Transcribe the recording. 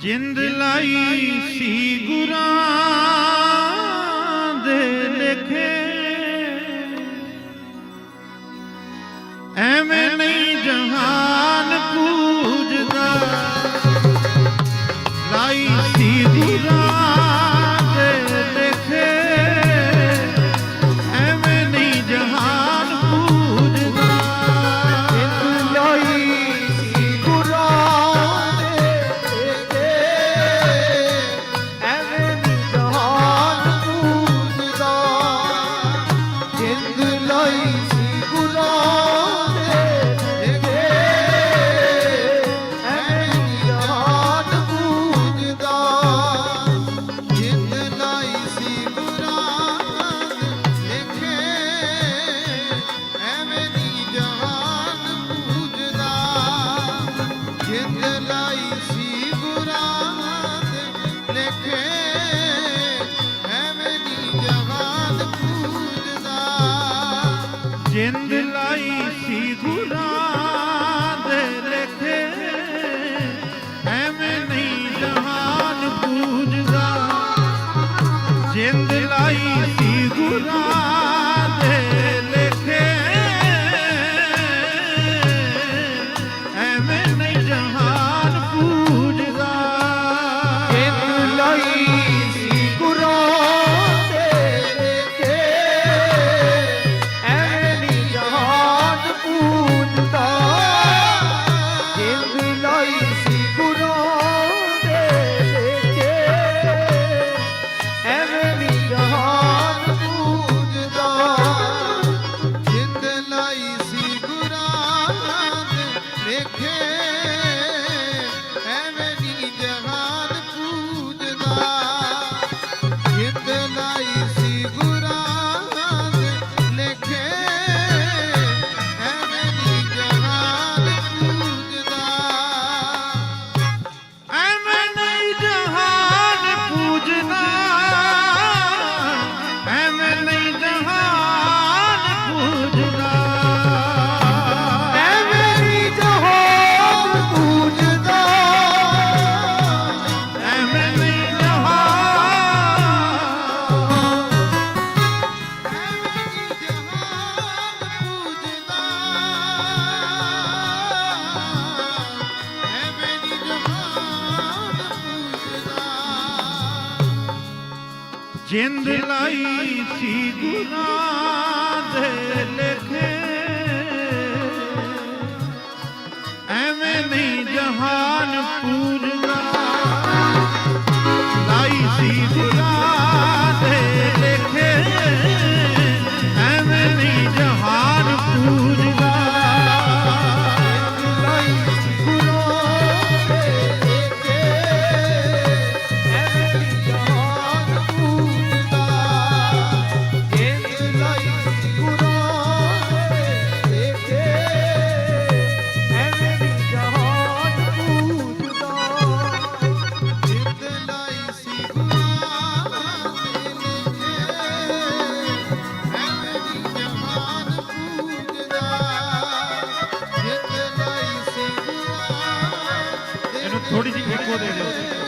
ਜਿੰਦ ਲਾਈ ਸੀ ਗੁਰਾਂ ਦੇ ਲਿਖੇ। ਐਵੇਂ ਨਹੀਂ ਜਹਾਨ ਪੂਜਦਾ। ਲਾਈ ਸੀ ਗੁਰਾਂ લાઈ ગુરા Rivière. ਜਿੰਦ ਲਾਈ ਸੀ ਗੁਨਾਹ ਦੇ ਲਿਖੇ ਥੋੜੀ ਜਿਹੀ ਇੱਕ ਹੋ ਦੇ